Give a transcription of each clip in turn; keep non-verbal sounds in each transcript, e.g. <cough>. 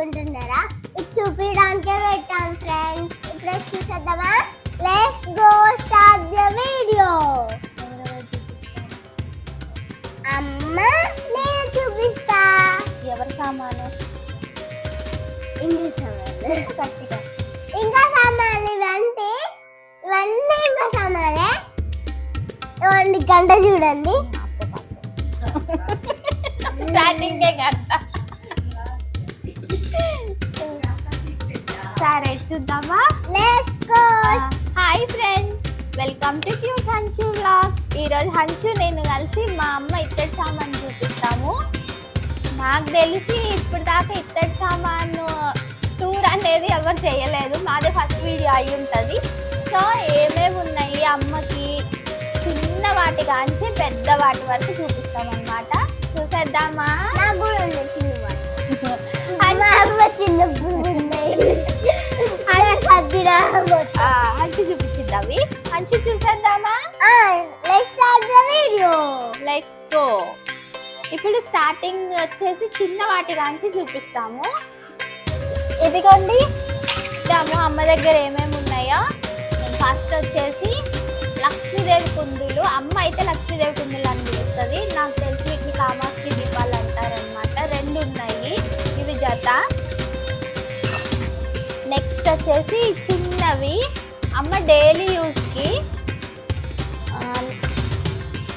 అనుకుంటున్నారా? ఇది చూపించడానికే పెట్టాం ఫ్రెండ్స్ ఇప్పుడు చూసేద్దామా? Let's go start the video అమ్మ నేను చూపిస్తా. ఎవరి సామాను? ఇంగ్లీష్ గట్టిగా ఇంకా సామాన్లు ఇవంటే ఇవన్నీ ఇంకా సామాన్లే ఇవ్వండి గంట చూడండి. స్టార్టింగే <laughs> గంట. సరే చూద్దామా? Let's go hi friends. Welcome to cute Hanshu vlog ఈరోజు హన్షు నేను కలిసి మా అమ్మ ఇత్తడి సామాన్ చూపిస్తాము. నాకు తెలిసి ఇప్పుడు దాకా ఇత్తడి సామాను టూర్ అనేది ఎవరు చేయలేదు. మాదే ఫస్ట్ వీడియో అయి ఉంటుంది. సో ఏమేమి ఉన్నాయి అమ్మకి? చిన్న వాటి కాంచి పెద్ద వాటి వరకు చూపిస్తాం అనమాట చూసేద్దామా? నాకు కూడా ఉంది అమ్మ <laughs> చిన్నప్పుడు <laughs> హన్షు చూపించిద్దావి హన్షు చూసేద్దామా? లెట్స్ గో ఇప్పుడు స్టార్టింగ్ వచ్చేసి చిన్న వాటి కాంచి చూపిస్తాము. ఇదిగోండి. ఇద్దాము అమ్మ దగ్గర ఏమేమి ఉన్నాయో. ఫస్ట్ వచ్చేసి లక్ష్మీదేవి కుందులు. అమ్మ అయితే లక్ష్మీదేవి కుందులు అని పిలుస్తుంది. నాకు తెలిసి వీటిని కామాక్షి దీపాలు అంటారనమాట రెండు ఉన్నాయి. ఇవి జత. నెక్స్ట్ వచ్చేసి చిన్నవి. అమ్మ డైలీ యూస్కి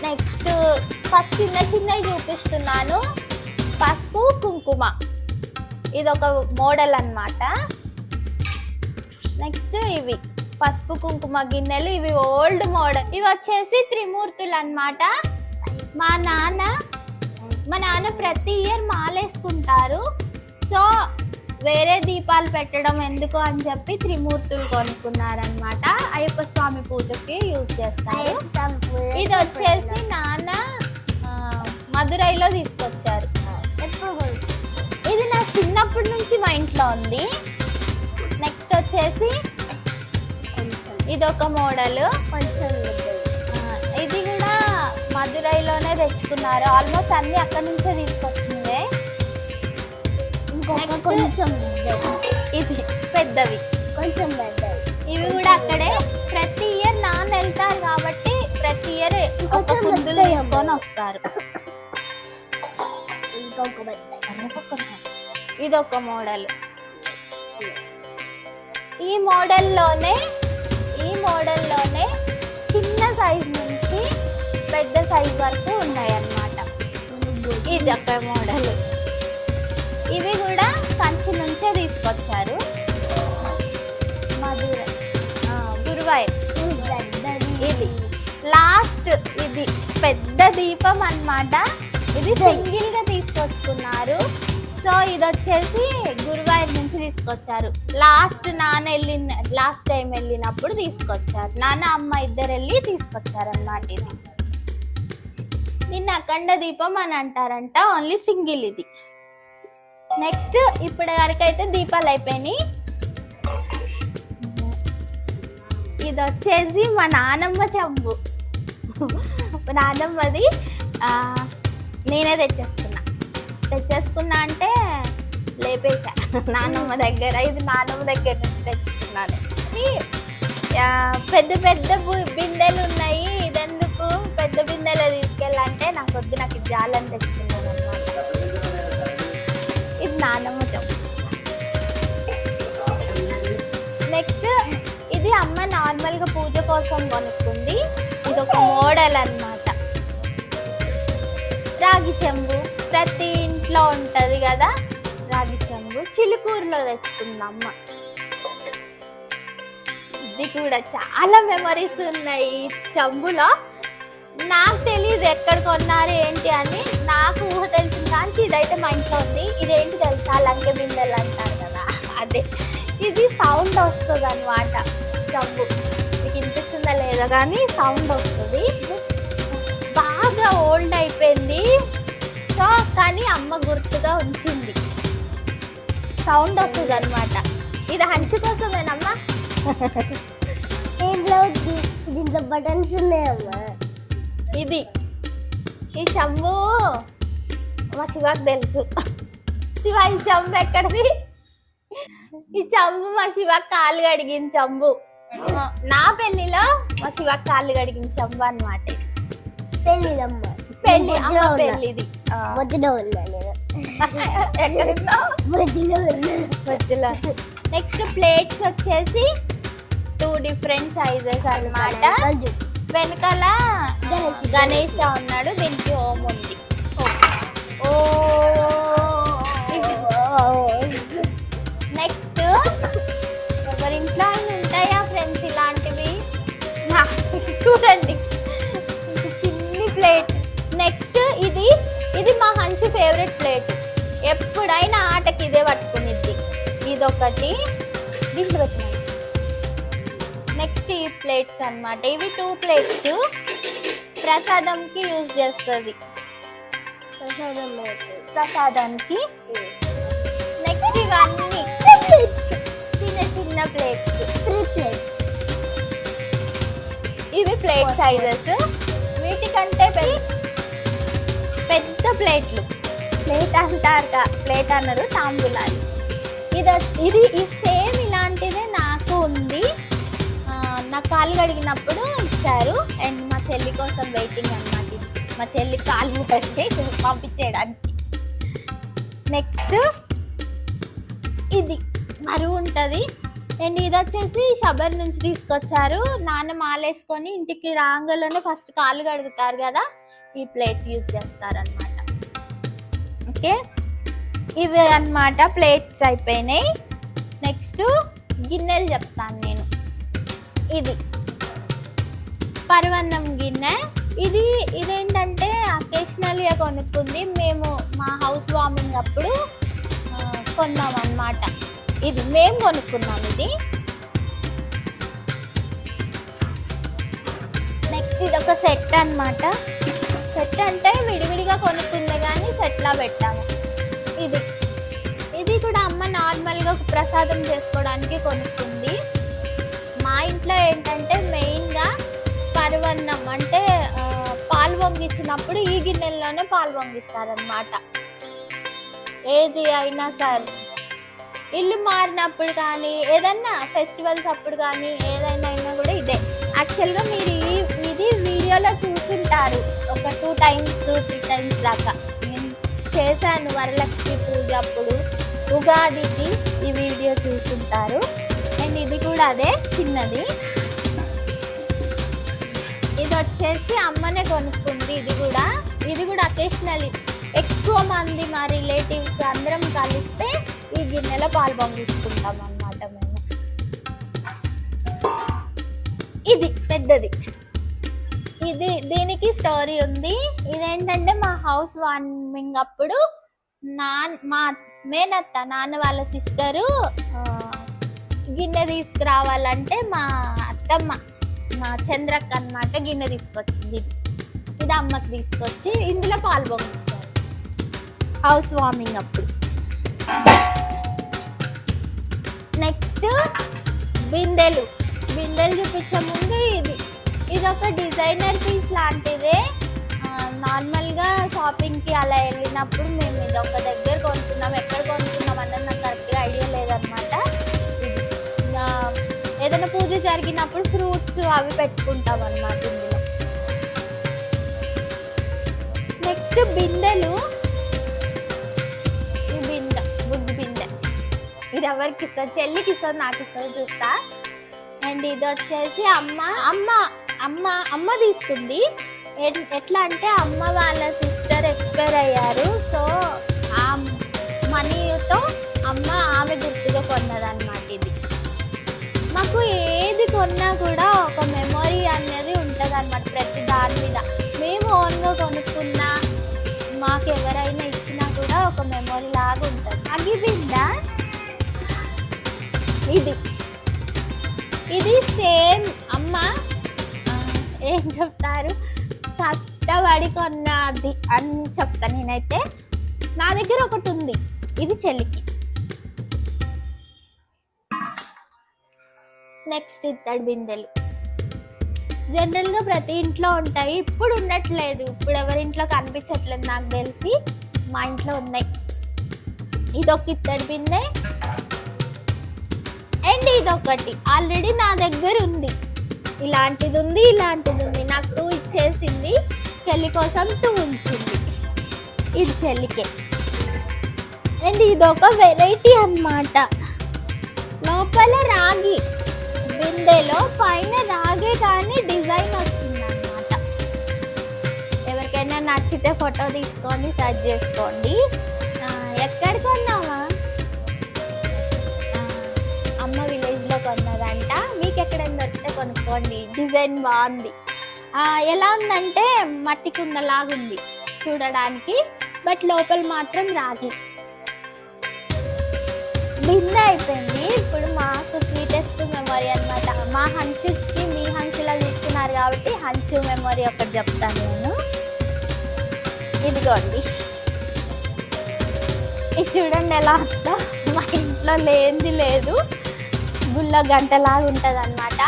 నెక్స్ట్ ఫస్ట్ చిన్న చిన్నవి చూపిస్తున్నాను. పసుపు కుంకుమ. ఇది ఒక మోడల్ అన్నమాట. నెక్స్ట్ ఇవి. పసుపు కుంకుమ గిన్నెలు ఇవి ఓల్డ్ మోడల్ ఇవి వచ్చేసి త్రిమూర్తులు అన్నమాట. మా నాన్న మా నాన్న ప్రతి ఇయర్ మాలేసుకుంటారు. సో దీపాలు పెట్టడం ఎందుకు అని చెప్పి త్రిమూర్తులు కొనుక్కున్నారనమాట అయ్యప్ప స్వామి పూజకి యూజ్ చేస్తారు. ఇది వచ్చేసి నాన్న ఆ, మదురైలో తీసుకొచ్చారు? ఇది నా చిన్నప్పటి నుంచి మా ఇంట్లో ఉంది. నెక్స్ట్ వచ్చేసి ఇది ఒక మోడల్. కొంచెం. ఇది కూడా మదురైలోనే తెచ్చుకున్నారు. ఆల్మోస్ట్ అన్ని అక్కడ నుంచే Next. కొంచెం పెద్దవి. కొంచెం పెద్దది ఇవి కూడా అక్కడే ప్రతి ఇయర్ నాన్న వెళ్తారు కాబట్టి ప్రతి ఇయర్ పెద్దవి వస్తారు. ఇంకొక పెద్దది ఇది ఒక మోడల్. ఈ మోడల్లోనే ఈ మోడల్లోనే చిన్న సైజ్ నుంచి పెద్ద సైజ్ వరకు ఉన్నాయి అన్నమాట ఇది ఒక మోడల్. ఇవి కూడా కంచి నుంచే తీసుకొచ్చారు. మధుర గురువాయూర్ ఇది లాస్ట్ ఇది పెద్ద దీపం అన్నమాట. ఇది సింగిల్గా తీసుకొచ్చుకున్నారు. సో ఇది వచ్చేసి గురువాయూర్ నుంచి తీసుకొచ్చారు. లాస్ట్ నాన్న వెళ్ళిన లాస్ట్ టైం వెళ్ళినప్పుడు తీసుకొచ్చారు. నాన్న అమ్మ ఇద్దరు వెళ్ళి తీసుకొచ్చారు అన్నమాట ఇది దీన్ని అఖండ దీపం అని అంటారంట ఓన్లీ సింగిల్ ఇది. నెక్స్ట్ ఇప్పటి వరకు అయితే దీపాలు అయిపోయినాయి. ఇది వచ్చేసి మా నానమ్మ చెంబు. నానమ్మది నేనే తెచ్చేసుకున్నా. తెచ్చేసుకున్నా అంటే లేపేసా. నానమ్మ దగ్గర ఇది నానమ్మ దగ్గర నుంచి తెచ్చుకున్నాను. పెద్ద పెద్ద బిందెలు ఉన్నాయి. ఇదెందుకు? పెద్ద బిందెలు తీసుకెళ్ళాలంటే నాకు వద్దు నాకు ఇది జాలని తెచ్చుకున్నాను. నానమ్మ నెక్స్ట్ ఇది అమ్మ నార్మల్గా పూజ కోసం కొనుక్కుంది. ఇది ఒక మోడల్ అన్నమాట. రాగి చెంబు ప్రతి ఇంట్లో ఉంటుంది కదా? రాగి చెంబు చిలుకూరులో తెచ్చుకుంది అమ్మ. ఇది కూడా చాలా మెమరీస్ ఉన్నాయి చెంబులో. నాకు తెలియదు ఎక్కడ కొన్నారు ఏంటి అని. నాకు ఊహ తెలిసిన కానీ ఇదైతే మా ఇంట్లో ఉంది. ఇదేంటి తెలుసా? లంకె బిందెలు అంటారు కదా. అదే. ఇది సౌండ్ వస్తుంది అనమాట డబ్బు మీకు వినిపిస్తుందా లేదా కానీ సౌండ్ వస్తుంది. బాగా ఓల్డ్ అయిపోయింది. సో కానీ అమ్మ గుర్తుగా ఉంచింది. సౌండ్ వస్తుంది అనమాట ఇది హన్షి కోసమేనమ్మా? <laughs> దీంట్లో దీంట్లో బటన్స్ ఉన్నాయమ్మా. ఇది. ఈ చెంబు. మా శివాకి తెలుసు. శివ ఈ చెంబు ఎక్కడిది? ఈ చెంబు మా శివాకి కాలు కడిగిన చెంబు. నా పెళ్ళిలో మా శివాకి కాళ్ళు కడిగిన చెంబు అనమాట పెళ్ళిదమ్మ పెళ్ళి అమ్మ పెళ్ళిది ఆ. వద్దులో ఉన్నా నేను. ఎక్కడుందో? వద్దులో ఉన్నా. మధ్యలో. నెక్స్ట్ ప్లేట్స్ వచ్చేసి టూ డిఫరెంట్ సైజెస్ అన్నమాట. వెనకాల గణేష్. ఉన్నాడు దీనికి ఓం ఉంది. ఓ. నెక్స్ట్ ఎవరి ఇంట్లో అయినా ఉంటాయా ఫ్రెండ్స్ ఇలాంటివి? నా- చూడండి చిన్ని ప్లేట్. నెక్స్ట్ ఇది ఇది మా హంచి ఫేవరెట్ ప్లేట్. ఎప్పుడైనా ఆటకి ఇదే పట్టుకునిద్ది. ఇదొకటి. దీంట్లో పెట్టినాను నెక్స్ట్ ఈ ప్లేట్స్ అన్నమాట. ఇవి టూ ప్లేట్స్. ప్రసాదంకి యూజ్ చేస్తుంది. ప్రసాదానికి. నెక్స్ట్ ఇవన్నీ. చిన్న చిన్న ప్లేట్స్. త్రీ ప్లేట్స్ ఇవి ప్లేట్ సైజెస్ వీటికంటే పెద్ద పెద్ద ప్లేట్లు. ప్లేట్ అంటారు ప్లేట్ అన్నారు తాంబూలాలు. ఇది ఇది ఈ అడిగినప్పుడు కడిగినప్పుడు ఇచ్చారు. అండ్ మా చెల్లి కోసం వెయిటింగ్ అనమాట మా చెల్లి కాళ్ళు కడిగి పంపించేయడానికి. నెక్స్ట్ ఇది మరువు ఉంటుంది. అండ్ ఇది వచ్చేసి షబర్ నుంచి తీసుకొచ్చారు. నాన్న మాలేసుకొని ఇంటికి రాంగలోనే ఫస్ట్ కాలు కడుగుతారు కదా ఈ ప్లేట్ యూజ్ చేస్తారనమాట ఓకే ఇవి అన్నమాట ప్లేట్స్ అయిపోయినాయి. నెక్స్ట్ గిన్నెలు చెప్తాను నేను. ఇది. పరవన్నం గిన్నె. ఇది ఇదేంటంటే అకేషనల్గా కొనుక్కుంది. మేము మా హౌస్ వార్మింగ్ అప్పుడు కొన్నాం అన్నమాట ఇది మేము కొనుక్కున్నాం ఇది. నెక్స్ట్ ఇది ఒక సెట్ అన్నమాట. సెట్ అంటే విడివిడిగా కొనుక్కుంది కానీ సెట్లా పెట్టాము. ఇది. ఇది కూడా అమ్మ నార్మల్గా ప్రసాదం చేసుకోవడానికి కొనుక్కుంది. మా ఇంట్లో ఏంటంటే మెయిన్గా పరవన్నం అంటే పాలు పొంగించినప్పుడు ఈ గిన్నెల్లోనే పాలు పొంగిస్తారనమాట ఏది అయినా సరే. ఇల్లు మారినప్పుడు కానీ ఏదన్నా ఫెస్టివల్స్ అప్పుడు కానీ ఏదైనా అయినా కూడా ఇదే. యాక్చువల్గా మీరు ఈ ఇది వీడియోలో చూసుంటారు. ఒక టూ టైమ్స్ త్రీ టైమ్స్ దాకా. నేను చేశాను వరలక్ష్మి పూజ అప్పుడు. ఉగాదికి ఈ వీడియో చూసుంటారు. అండ్ ఇది కూడా అదే చిన్నది. వచ్చేసి అమ్మనే కొనుక్కుంది ఇది కూడా. ఇది కూడా అకేషనల్ ఎక్కువ మంది మా రిలేటివ్స్ అందరం కలిస్తే ఈ గిన్నెలో పాలు పంపించుకుంటాం అన్నమాట మేము. ఇది పెద్దది. ఇది దీనికి స్టోరీ ఉంది. ఇదేంటంటే మా హౌస్ వార్మింగ్ అప్పుడు నా మా మేనత్త నాన్న వాళ్ళ సిస్టరు గిన్నె తీసుకురావాలంటే మా అత్తమ్మ మా చంద్రక్క అన్నమాట గిన్నె తీసుకొచ్చింది. ఇది అమ్మకి తీసుకొచ్చి ఇందులో పాలు పొంగించారు హౌస్ వార్మింగ్ అప్పుడు. నెక్స్ట్ బిందెలు. బిందెలు చూపించే ముందు ఇది. ఇది ఒక డిజైనర్ పీస్ లాంటిదే. నార్మల్గా షాపింగ్కి అలా వెళ్ళినప్పుడు మేము ఇది ఒక దగ్గర కొనుక్కున్నాం ఎక్కడ కొనుక్కున్నాం అన్నది నాకు కరెక్ట్గా ఐడియా లేదనమాట ఏదైనా పూజ జరిగినప్పుడు ఫ్రూట్స్ అవి పెట్టుకుంటాం అన్నమాట ఇందులో. నెక్స్ట్ బిందెలు. ఈ బిందె బుద్ధి బిందె. ఇది ఎవరికి ఇస్తారు చెల్లికి ఇస్తుంది నాకు ఇస్తారు చూస్తా. అండ్ ఇది వచ్చేసి అమ్మ అమ్మ అమ్మ అమ్మ తీసుకుంది ఎట్లా అంటే అమ్మ వాళ్ళ సిస్టర్ ఎక్స్పైర్ అయ్యారు. సో ఆ మనీతో అమ్మ ఆమె గుర్తుగా కొన్నదన్నమాట. నాకు ఏది కొన్నా కూడా ఒక మెమొరీ అనేది ఉంటుంది అనమాట ప్రతి దాని మీద. మేము ఓన్గా కొనుక్కున్నా మాకు ఎవరైనా ఇచ్చినా కూడా ఒక మెమొరీ లాగా ఉంటుంది. అగిబింద ఇది. ఇది సేమ్. అమ్మ ఏం చెప్తారు? కష్టపడి కొన్నది అని చెప్తా నేనైతే. నా దగ్గర ఒకటి ఉంది. ఇది చెల్లికి. నెక్స్ట్ ఇత్తడి బిందెలు. జనరల్గా ప్రతి ఇంట్లో ఉంటాయి. ఇప్పుడు ఉండట్లేదు. ఇప్పుడు ఎవరి ఇంట్లో కనిపించట్లేదు నాకు తెలిసి. మా ఇంట్లో ఉన్నాయి. ఇదొక ఇత్తడి బిందె. అండ్ ఇదొకటి. ఆల్రెడీ నా దగ్గర ఉంది. ఇలాంటిది ఉంది ఇలాంటిది ఉంది. నాకు టూ ఇచ్చేసింది. చెల్లి కోసం టూ ఉంచింది. ఇది చెల్లికే. అండ్ ఇదొక వెరైటీ అన్నమాట. లోపల రాగి. బిందెలో పైన రాగే కానీ డిజైన్ వచ్చింది అన్నమాట ఎవరికైనా నచ్చితే ఫోటో తీసుకొని సెర్చ్ చేసుకోండి. ఎక్కడికి ఎక్కడ కొన్నావా అమ్మ విలేజ్లో కొన్నదంట. మీకు ఎక్కడైనా దొరికితే కొనుక్కోండి. డిజైన్ బాగుంది. ఎలా ఉందంటే మట్టి కుండలాగుంది చూడడానికి బట్ లోపల మాత్రం రాగి. బిందె అయిపోయింది. స్వీటెస్ట్ మెమొరీ అనమాట మా హన్షుకి మీ హన్షులా తీసుకున్నారు కాబట్టి హన్షు మెమొరీ ఒకటి చెప్తాను నేను. ఇదిగోండి. ఇది చూడండి ఎలా వస్తా మా ఇంట్లో లేనిది లేదు. గుళ్ళ గంటలాగా ఉంటుంది అనమాట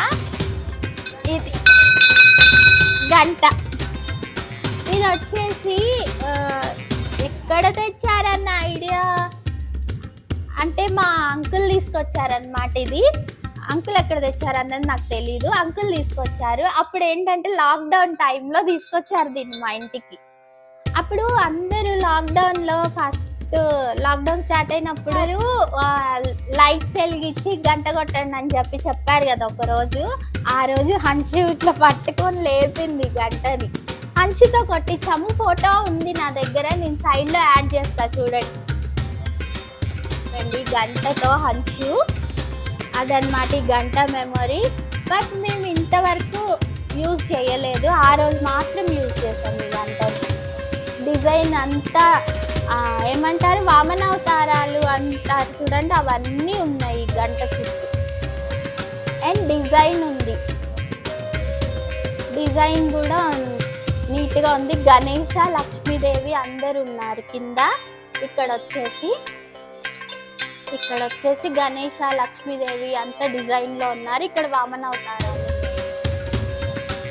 ఇది గంట. ఇది వచ్చేసి ఎక్కడ తెచ్చారన్న ఐడియా? అంటే మా అంకుల్ తీసుకొచ్చారనమాట ఇది. అంకుల్ ఎక్కడ తెచ్చారన్నది నాకు తెలియదు అంకుల్ తీసుకొచ్చారు. అప్పుడు ఏంటంటే లాక్డౌన్ టైంలో తీసుకొచ్చారు దీన్ని మా ఇంటికి. అప్పుడు అందరూ లాక్డౌన్లో ఫస్ట్ లాక్డౌన్ స్టార్ట్ అయినప్పుడు లైట్స్ వెలిగించి గంట కొట్టండి అని చెప్పి చెప్పారు కదా ఒక రోజు. ఆ రోజు హన్షి ఇట్లా పట్టుకొని లేపింది గంటని. హన్షితో కొట్టించాము. ఫోటో ఉంది నా దగ్గర. నేను సైడ్లో యాడ్ చేస్తా చూడండి. చూడండి గంటతో హన్షు అదనమాట ఈ గంట మెమొరీ బట్ మేము ఇంతవరకు యూజ్ చేయలేదు. ఆ రోజు మాత్రం యూజ్ చేసాం ఈ గంట. డిజైన్ అంతా ఏమంటారు? వామనావతారాలు అంటారు చూడండి అవన్నీ ఉన్నాయి ఈ గంట చుట్టూ. అండ్ డిజైన్ ఉంది. డిజైన్ కూడా నీట్గా ఉంది. గణేష లక్ష్మీదేవి అందరు ఉన్నారు కింద. ఇక్కడ వచ్చేసి ఇక్కడ వచ్చేసి గణేష లక్ష్మీదేవి అంత డిజైన్లో ఉన్నారు. ఇక్కడ వామన అవుతారు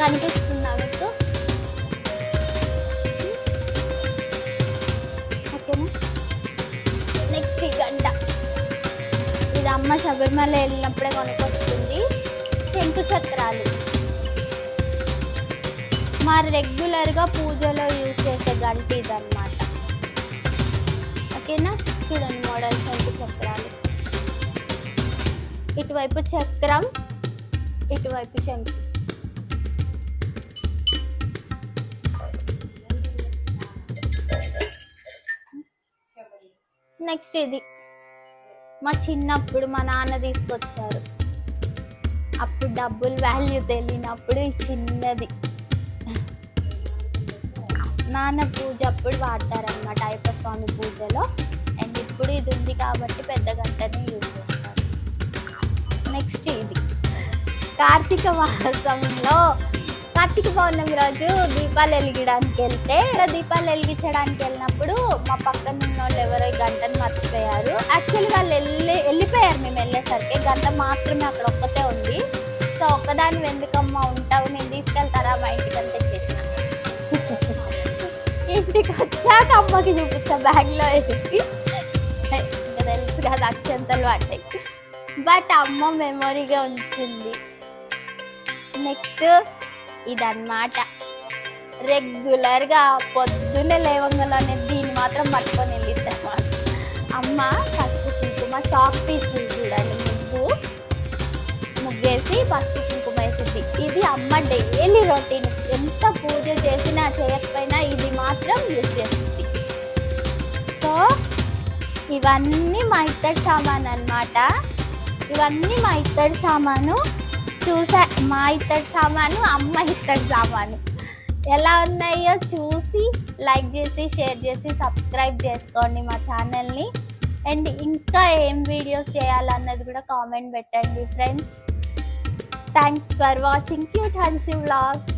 కనిపిస్తున్నారు ఓకేనా నెక్స్ట్ ఈ గంట. ఇది అమ్మ శబరిమల వెళ్ళినప్పుడే కొనుకొస్తుంది శంకు చక్రాలు. మా రెగ్యులర్గా పూజలో యూజ్ చేసే గంట ఇదన్నమాట. ఓకేనా చూడండి మోడల్ శంకు చక్రాలు. ఇటువైపు చక్రం ఇటువైపు శంకు నెక్స్ట్ ఇది. మా చిన్నప్పుడు మా నాన్న తీసుకొచ్చారు. అప్పుడు డబ్బులు వాల్యూ తెలియనప్పుడు ఈ చిన్నది. నాన్న పూజ అప్పుడు వాడతారనమాట అయ్యప్ప స్వామి పూజలో. ఇప్పుడు ఇది ఉంది కాబట్టి పెద్ద గంటని యూజ్ చేస్తారు నెక్స్ట్ ఇది. కార్తీక మాసంలో కార్తీక పౌర్ణమి రోజు దీపాలు వెలిగించడానికి వెళ్తే ఇలా దీపాలు వెలిగించడానికి వెళ్ళినప్పుడు మా పక్కన ఉన్న వాళ్ళు ఎవరో ఈ గంటను మర్చిపోయారు. యాక్చువల్లీ వాళ్ళు వెళ్ళి వెళ్ళిపోయారు మేము వెళ్ళేసరికి. గంట మాత్రమే అక్కడ ఒక్కతే ఉంది. సో ఒక్కదాని ఎందుకమ్మా ఉంటావు నేను తీసుకెళ్తారా? మా ఇంటికి అని తెచ్చేసిన. <laughs> ఇంటికి వచ్చాక అమ్మకి చూపించా బ్యాగ్లో వేసి. తెలుసు కదా అక్షంతలు అంటే బట్ అమ్మ మెమొరీగా ఉంచింది. నెక్స్ట్ ఇదన్నమాట. రెగ్యులర్గా పొద్దున్నే లేవంగానే దీన్ని మాత్రం పట్టుకొని వెళ్ళిద్దాం అమ్మ పసుపు కుంకుమ చాక్ పీస్ చూడండి ముగ్గు. ముగ్గేసి పసుపు కుంకుమ వేసింది. ఇది అమ్మ డైలీ రొటీన్. ఎంత పూజ చేసినా చేయకపోయినా ఇది మాత్రం యూజ్ చేస్తుంది. ఇవన్నీ మా ఇత్తడి సామాన్ అన్నమాట. ఇవన్నీ మా ఇత్తడి సామాను. చూసా మా ఇత్తడి సామాను అమ్మ ఇత్తడి సామాను. ఎలా ఉన్నాయో చూసి లైక్ చేసి షేర్ చేసి సబ్స్క్రైబ్ చేసుకోండి మా ఛానల్ని. అండ్ ఇంకా ఏం వీడియోస్ చేయాలన్నది కూడా కామెంట్ పెట్టండి friends. Thanks for watching cute Hanshi vlogs